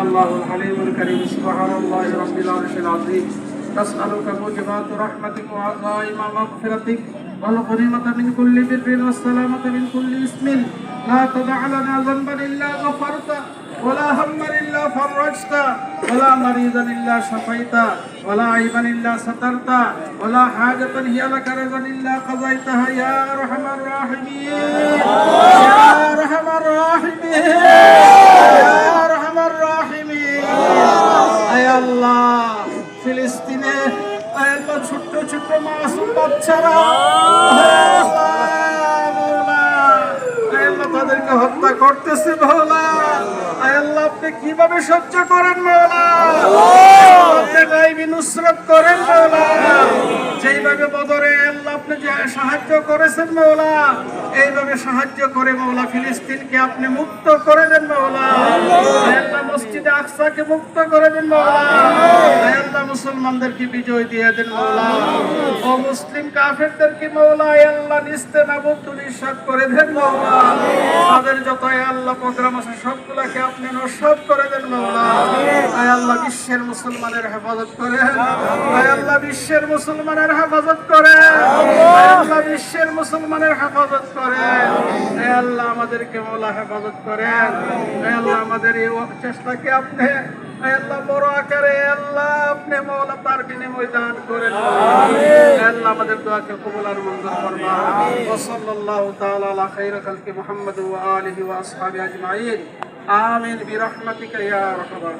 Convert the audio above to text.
الله الحليم الكريم سبحان الله رب العرش العظيم نسألك موجبات رحمتك وعزائم مغفرتك والغنيمة من كل بر والسلامة من كل اسم لا تدع لنا ذنبا إلا غفرته ولا هما إلا فرجته ولا مريضا إلا شفيته ولا عيبا إلا سترته ولا حاجة هي لك رضا إلا قضيتها يا أرحم الراحمين ফিলিস্তিনে আল্লাহ ছোট্ট ছোট্ট মাসুম বাচ্চারা। তাদেরকে হত্যা করতেছে আল্লাহ আপনি কীভাবে সহ্য করেন নুসরত করেন মৌলা। যেইভাবে বদরে আল্লাহ আপনি যে সাহায্য করেছেন মৌলা। এইভাবে সাহায্য করে মৌলা ফিলিস্তিনকে আপনি মুক্ত করে দেন মৌলা। আকসাকে মুক্ত করে দেন মুসলমানদেরকে বিজয় দিয়ে দেন মৌলা ও মুসলিম কাফেরদেরকে মৌলা আল্লাহ, নিস্তে নাবুদ করে দেন মৌলা তাদের যত আল্লাহ, প্রোগ্রাম আছে, সবগুলাকে আপনি করে দেন মৌলা আল্লাহ, বিশ্বের মুসলমানের হেফাজত করেন। আল্লাহ, বিশ্বের মুসলমানের হেফাজত আল্লাহ, বিশ্বের মুসলমানের হেফাজত আল্লাহ, আমাদেরকে মৌলা হেফাজত করেন। আল্লাহ, আমাদের এই চেষ্টাকে আপনি আল্লাহ বড় আকারে আল্লাহ আপনি মৌলা তার বিনিময় দান করেন আল্লাহ আমাদের দোয়াকে কবুল আর মঞ্জুর ফরমা ওয়া সাল্লাল্লাহু তাআলা আলা খাইরি খালকি মুহাম্মদ ওয়া আলিহি ওয়া আসহাবিহি আজমাইন। আমিন বিরহমাতিকা ইয়া রাহিমিন